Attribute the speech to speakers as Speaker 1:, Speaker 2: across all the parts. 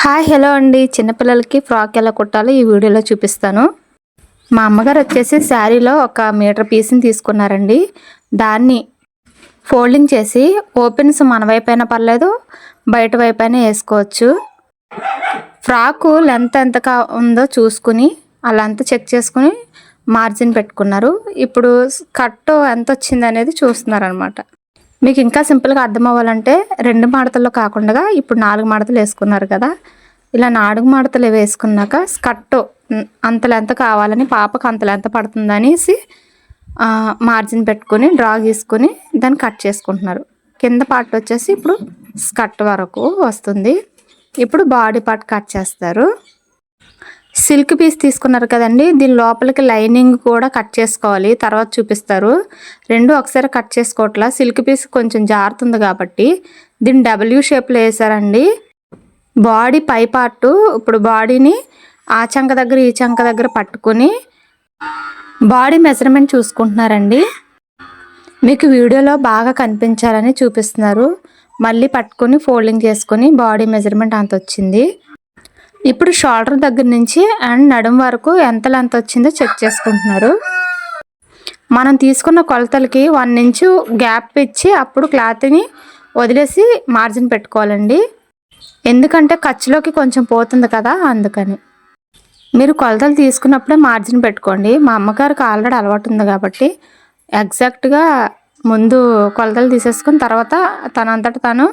Speaker 1: Hi hello అండి. చిన్నపిల్లలకి frock ఎలా కుట్టాలో ఈ వీడియోలో చూపిస్తాను. మా అమ్మగారు వచ్చేసి శారీలో ఒక మీటర్ పీస్ని తీసుకున్నారండి. దాన్ని ఫోల్డింగ్ చేసి ఓపెన్స్ మన వైపు అయినా పర్లేదు బయట వైపు అయినా వేసుకోవచ్చు. ఫ్రాకు లెంత్ ఎంత కా ఉందో చూసుకుని ఆ లెంత్ చెక్ చేసుకుని మార్జిన్ పెట్టుకున్నారు. ఇప్పుడు కట్ ఎంత వచ్చింది అనేది చూస్తున్నారనమాట మీకు ఇంకా సింపుల్గా అర్థం అవ్వాలంటే రెండు మడతల్లో కాకుండా ఇప్పుడు నాలుగు మడతలు వేసుకున్నారు కదా ఇలా నాలుగు మడతలు వేసుకున్నాక స్కర్ట్ అంత లెంత కావాలని పాపకు అంత లెంత పడుతుంది అనేసి మార్జిన్ పెట్టుకొని డ్రా గీసుకొని దాన్ని కట్ చేసుకుంటున్నారు. కింద పార్ట్ వచ్చేసి ఇప్పుడు స్కర్ట్ వరకు వస్తుంది. ఇప్పుడు బాడీ పార్ట్ కట్ చేస్తారు. సిల్క్ పీస్ తీసుకున్నారు కదండి. దీని లోపలికి లైనింగ్ కూడా కట్ చేసుకోవాలి. తర్వాత చూపిస్తారు. రెండు ఒకసారి కట్ చేసుకోవట్లా. సిల్క్ పీస్ కొంచెం జారుతుంది కాబట్టి దీన్ని డబ్ల్యూ షేప్లో వేసారండి బాడీ పై పార్ట్ ఇప్పుడు బాడీని ఆ చంక దగ్గర ఈ చంక దగ్గర పట్టుకొని బాడీ మెజర్మెంట్ చూసుకుంటున్నారండి. మీకు వీడియోలో బాగా కనిపించాలని చూపిస్తున్నారు. మళ్ళీ పట్టుకొని ఫోల్డింగ్ చేసుకొని బాడీ మెజర్మెంట్ అంత వచ్చింది. ఇప్పుడు షోల్డర్ దగ్గర నుంచి అండ్ నడుం వరకు ఎంత లెంత్ వచ్చిందో చెక్ చేసుకుంటున్నారు. మనం తీసుకున్న కొలతలకి వన్ ఇంచు గ్యాప్ ఇచ్చి అప్పుడు క్లాత్ని వదిలేసి మార్జిన్ పెట్టుకోవాలండి. ఎందుకంటే ఖర్చులోకి కొంచెం పోతుంది కదా అందుకని. మీరు కొలతలు తీసుకున్నప్పుడే మార్జిన్ పెట్టుకోండి. మా అమ్మగారికి ఆల్రెడీ అలవాటు ఉంది కాబట్టి ఎగ్జాక్ట్గా ముందు కొలతలు తీసేసుకుని తర్వాత తనంతట తను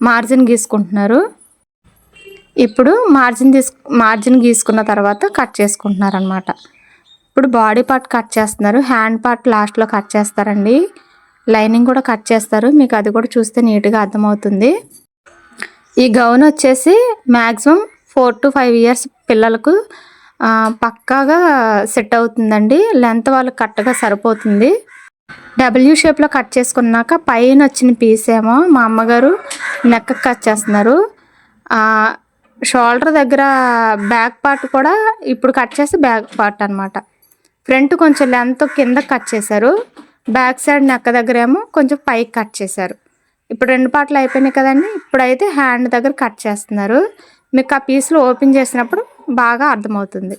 Speaker 1: మార్జిన్ గీసుకుంటున్నారు. ఇప్పుడు మార్జిన్ తీసు మార్జిన్ గీసుకున్న తర్వాత కట్ చేసుకుంటున్నారు అనమాట ఇప్పుడు బాడీ పార్ట్ కట్ చేస్తున్నారు హ్యాండ్ పార్ట్ లాస్ట్లో కట్ చేస్తారండి. లైనింగ్ కూడా కట్ చేస్తారు మీకు అది కూడా చూస్తే నీట్గా అర్థమవుతుంది. ఈ గౌన్ వచ్చేసి maximum four to five years పిల్లలకు పక్కాగా సెట్ అవుతుందండి. లెంత్ వాళ్ళకి కరెక్ట్గా సరిపోతుంది. డబ్ల్యూ షేప్లో కట్ చేసుకున్నాక పైన వచ్చిన పీస్ ఏమో మా అమ్మగారు నెక్క కట్ చేస్తున్నారు. షోల్డర్ దగ్గర బ్యాక్ పార్ట్ కూడా ఇప్పుడు కట్ చేసి బ్యాక్ పార్ట్ అనమాట ఫ్రంట్ కొంచెం లెంత్ కింద కట్ చేశారు. బ్యాక్ సైడ్ నెక్క దగ్గర ఏమో కొంచెం పైకి కట్ చేశారు. ఇప్పుడు రెండు పార్ట్లు అయిపోయినాయి కదండి. ఇప్పుడైతే హ్యాండ్ దగ్గర కట్ చేస్తున్నారు. మీకు ఆ పీస్లు ఓపెన్ చేసినప్పుడు బాగా అర్థమవుతుంది.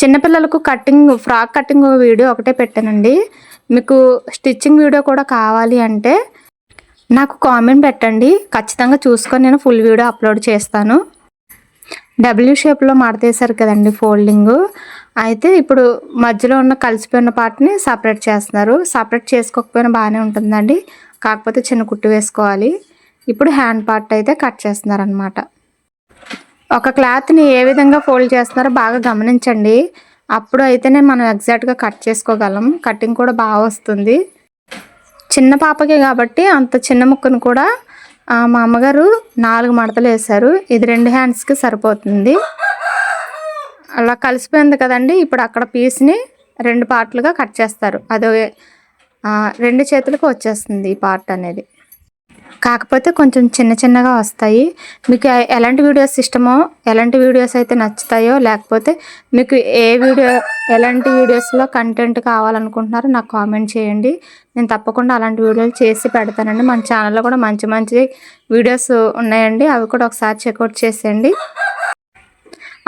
Speaker 1: చిన్నపిల్లలకు కటింగ్ ఫ్రాక్ కటింగ్ వీడియో ఒకటే పెట్టానండి. మీకు స్టిచ్చింగ్ వీడియో కూడా కావాలి అంటే నాకు కామెంట్ పెట్టండి. ఖచ్చితంగా చూసుకొని నేను ఫుల్ వీడియో అప్లోడ్ చేస్తాను. డబ్ల్యూ షేప్లో మడతేశారు కదండి ఫోల్డింగ్ అయితే ఇప్పుడు మధ్యలో ఉన్న కలిసిపోయిన పార్ట్ని సపరేట్ చేస్తున్నారు. సపరేట్ చేసుకోకపోయినా బాగానే ఉంటుందండి. కాకపోతే చిన్న కుట్టు వేసుకోవాలి. ఇప్పుడు హ్యాండ్ పార్ట్ అయితే కట్ చేస్తున్నారు అనమాట ఒక క్లాత్ని ఏ విధంగా ఫోల్డ్ చేస్తున్నారో బాగా గమనించండి. అప్పుడు అయితేనే మనం ఎగ్జాక్ట్గా కట్ చేసుకోగలం. కటింగ్ కూడా బాగా వస్తుంది. చిన్న పాపకే కాబట్టి అంత చిన్న ముక్కను కూడా మా అమ్మగారు నాలుగు మడతలు వేశారు. ఇది రెండు హ్యాండ్స్కి సరిపోతుంది. అలా కలిసిపోయింది కదండి. ఇప్పుడు అక్కడ పీస్ని రెండు పార్ట్లుగా కట్ చేస్తారు. అది రెండు చేతులకు వచ్చేస్తుంది ఈ పార్ట్ అనేది. కాకపోతే కొంచెం చిన్న చిన్నగా వస్తాయి. మీకు ఎలాంటి వీడియోస్ ఇష్టమో ఎలాంటి వీడియోస్ అయితే నచ్చుతాయో లేకపోతే మీకు ఏ వీడియో ఎలాంటి వీడియోస్లో కంటెంట్ కావాలనుకుంటున్నారో నాకు కామెంట్ చేయండి. నేను తప్పకుండా అలాంటి వీడియోలు చేసి పెడతానండి. మన ఛానల్లో కూడా మంచి మంచి వీడియోస్ ఉన్నాయండి. అవి కూడా ఒకసారి చెక్అవుట్ చేసేయండి.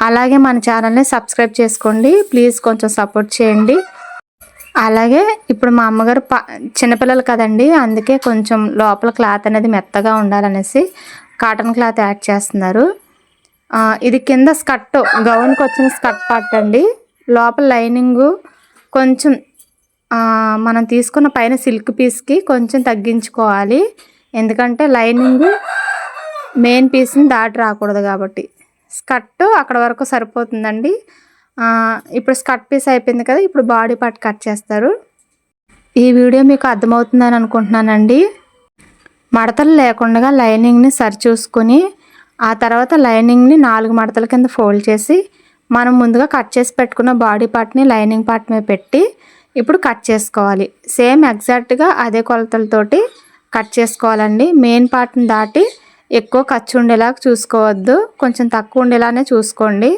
Speaker 1: అలాగే మన ఛానల్ని సబ్స్క్రైబ్ చేసుకోండి. ప్లీజ్ కొంచెం సపోర్ట్ చేయండి. అలాగే ఇప్పుడు మా అమ్మగారు ప చిన్నపిల్లలు కదండి అందుకే కొంచెం లోపల క్లాత్ అనేది మెత్తగా ఉండాలనేసి కాటన్ క్లాత్ యాడ్ చేస్తున్నారు. ఇది కింద స్కర్ట్ గౌన్కి వచ్చిన స్కర్ట్ పార్ట్ అండి. లోపల లైనింగు కొంచెం మనం తీసుకున్న పైన సిల్క్ పీస్కి కొంచెం తగ్గించుకోవాలి. ఎందుకంటే లైనింగ్ మెయిన్ పీస్ని దాటి రాకూడదు కాబట్టి. స్కర్ట్ అక్కడ వరకు సరిపోతుందండి. ఇప్పుడు స్కర్ట్ పీస్ అయిపోయింది కదా ఇప్పుడు బాడీ పార్ట్ కట్ చేస్తారు. ఈ వీడియో మీకు అర్థమవుతుందని అనుకుంటున్నానండి. మడతలు లేకుండా లైనింగ్ని సరిచూసుకొని ఆ తర్వాత లైనింగ్ని నాలుగు మడతల కింద ఫోల్డ్ చేసి మనం ముందుగా కట్ చేసి పెట్టుకున్న బాడీ పార్ట్ని లైనింగ్ పార్ట్ మీద పెట్టి ఇప్పుడు కట్ చేసుకోవాలి. సేమ్ ఎగ్జాక్ట్గా అదే కొలతలతోటి కట్ చేసుకోవాలండి. మెయిన్ పార్ట్ని దాటి ఎక్కువ ఖర్చు ఉండేలాగా చూసుకోవద్దు. కొంచెం తక్కువ ఉండేలానే చూసుకోండి.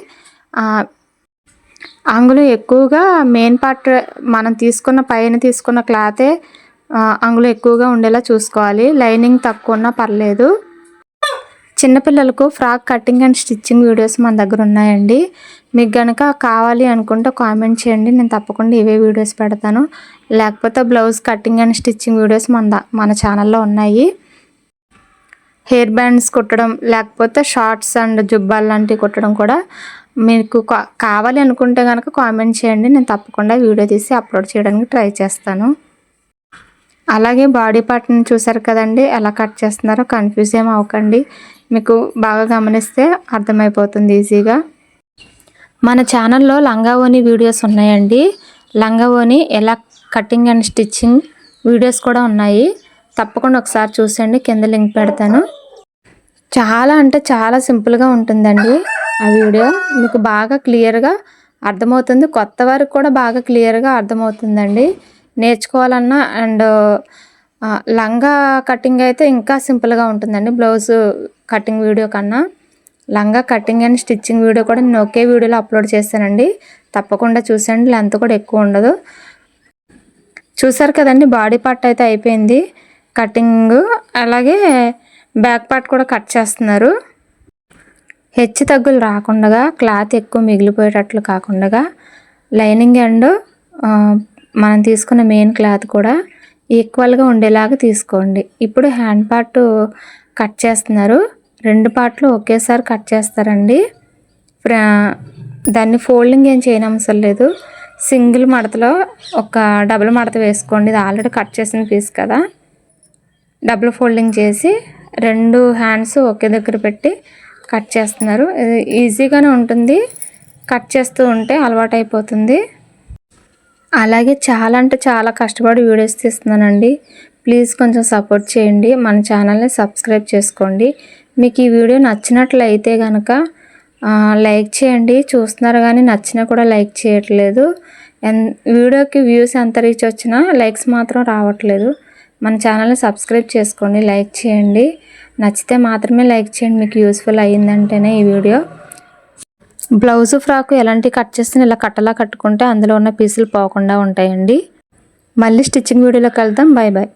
Speaker 1: అంగులు ఎక్కువగా మెయిన్ పార్ట్ మనం తీసుకున్న పైన తీసుకున్న క్లాతే అంగులు ఎక్కువగా ఉండేలా చూసుకోవాలి. లైనింగ్ తక్కువ ఉన్నా పర్లేదు. చిన్నపిల్లలకు frock cutting and stitching videos మన దగ్గర ఉన్నాయండి. మీకు కనుక కావాలి అనుకుంటే కామెంట్ చేయండి. నేను తప్పకుండా ఇవే వీడియోస్ పెడతాను. లేకపోతే blouse cutting and stitching videos మన మన ఛానల్లో ఉన్నాయి. హెయిర్ బ్యాండ్స్ కుట్టడం లేకపోతే షార్ట్స్ అండ్ జుబ్బాలు లాంటివి కుట్టడం కూడా మీకు కా- కావాలి అనుకుంటే కనుక కామెంట్ చేయండి. నేను తప్పకుండా వీడియో తీసి అప్లోడ్ చేయడానికి ట్రై చేస్తాను. అలాగే బాడీ పార్ట్ని చూసారు కదండి ఎలా కట్ చేస్తున్నారో కన్ఫ్యూజ్ ఏం అవ్వకండి. మీకు బాగా గమనిస్తే అర్థమైపోతుంది ఈజీగా. మన ఛానల్లో లంగా ఓని వీడియోస్ ఉన్నాయండి. లంగా ఓని ఎలా కటింగ్ అండ్ స్టిచ్చింగ్ వీడియోస్ కూడా ఉన్నాయి. తప్పకుండా ఒకసారి చూసండి కింద లింక్ పెడతాను. చాలా అంటే చాలా సింపుల్గా ఉంటుందండి. ఆ వీడియో మీకు బాగా క్లియర్గా అర్థమవుతుంది. కొత్త వారికి కూడా బాగా క్లియర్గా అర్థమవుతుందండి. నేర్చుకోవాలన్నా అండ్ లంగా కటింగ్ అయితే ఇంకా సింపుల్గా ఉంటుందండి బ్లౌజ్ కటింగ్ వీడియో కన్నా. లంగా కటింగ్ అండ్ స్టిచ్చింగ్ వీడియో కూడా నేను ఒకే వీడియోలో అప్లోడ్ చేస్తానండి తప్పకుండా చూసండి లెంత్ కూడా ఎక్కువ ఉండదు. చూసారు కదండి బాడీ పార్ట్ అయితే అయిపోయింది. కటింగ్ అలాగే బ్యాక్ పార్ట్ కూడా కట్ చేస్తున్నారు. హెచ్చు తగ్గులు రాకుండా క్లాత్ ఎక్కువ మిగిలిపోయేటట్లు కాకుండా లైనింగ్ అండ్ మనం తీసుకున్న మెయిన్ క్లాత్ కూడా ఈక్వల్గా ఉండేలాగా తీసుకోండి. ఇప్పుడు హ్యాండ్ పార్ట్ కట్ చేస్తున్నారు. రెండు పార్ట్లు ఒకేసారి కట్ చేస్తారండి. దాన్ని ఫోల్డింగ్ ఏం చేయనవసరం లేదు. సింగిల్ మడతలో ఒక డబుల్ మడత వేసుకోండి. ఇది ఆల్రెడీ కట్ చేసిన పీస్ కదా. డబుల్ ఫోల్డింగ్ చేసి రెండు హ్యాండ్స్ ఒకే దగ్గర పెట్టి కట్ చేస్తున్నారు. ఈజీగానే ఉంటుంది. కట్ చేస్తూ ఉంటే అలవాటు అయిపోతుంది అలాగే చాలా అంటే చాలా కష్టపడి వీడియోస్ తీస్తున్నానండి. ప్లీజ్ కొంచెం సపోర్ట్ చేయండి. మన ఛానల్ని సబ్స్క్రైబ్ చేసుకోండి. మీకు ఈ వీడియో నచ్చినట్లయితే కనుక లైక్ చేయండి. చూస్తున్నారు కానీ నచ్చినా కూడా లైక్ చేయట్లేదు. ఎన్ వీడియోకి వ్యూస్ ఎంత రీచ్ వచ్చినా లైక్స్ మాత్రం రావట్లేదు. మన ఛానల్ని సబ్స్క్రైబ్ చేసుకోండి లైక్ చేయండి. నచ్చితే మాత్రమే లైక్ చేయండి మీకు యూస్ఫుల్ అయ్యిందంటేనే ఈ వీడియో. బ్లౌజ్ ఫ్రాక్ ఎలాంటి కట్ చేస్తే ఇలా కట్టలా కట్టుకుంటే అందులో ఉన్న పీసులు పోకుండా ఉంటాయండి. మళ్ళీ స్టిచ్చింగ్ వీడియోలోకి వెళ్దాం. Bye bye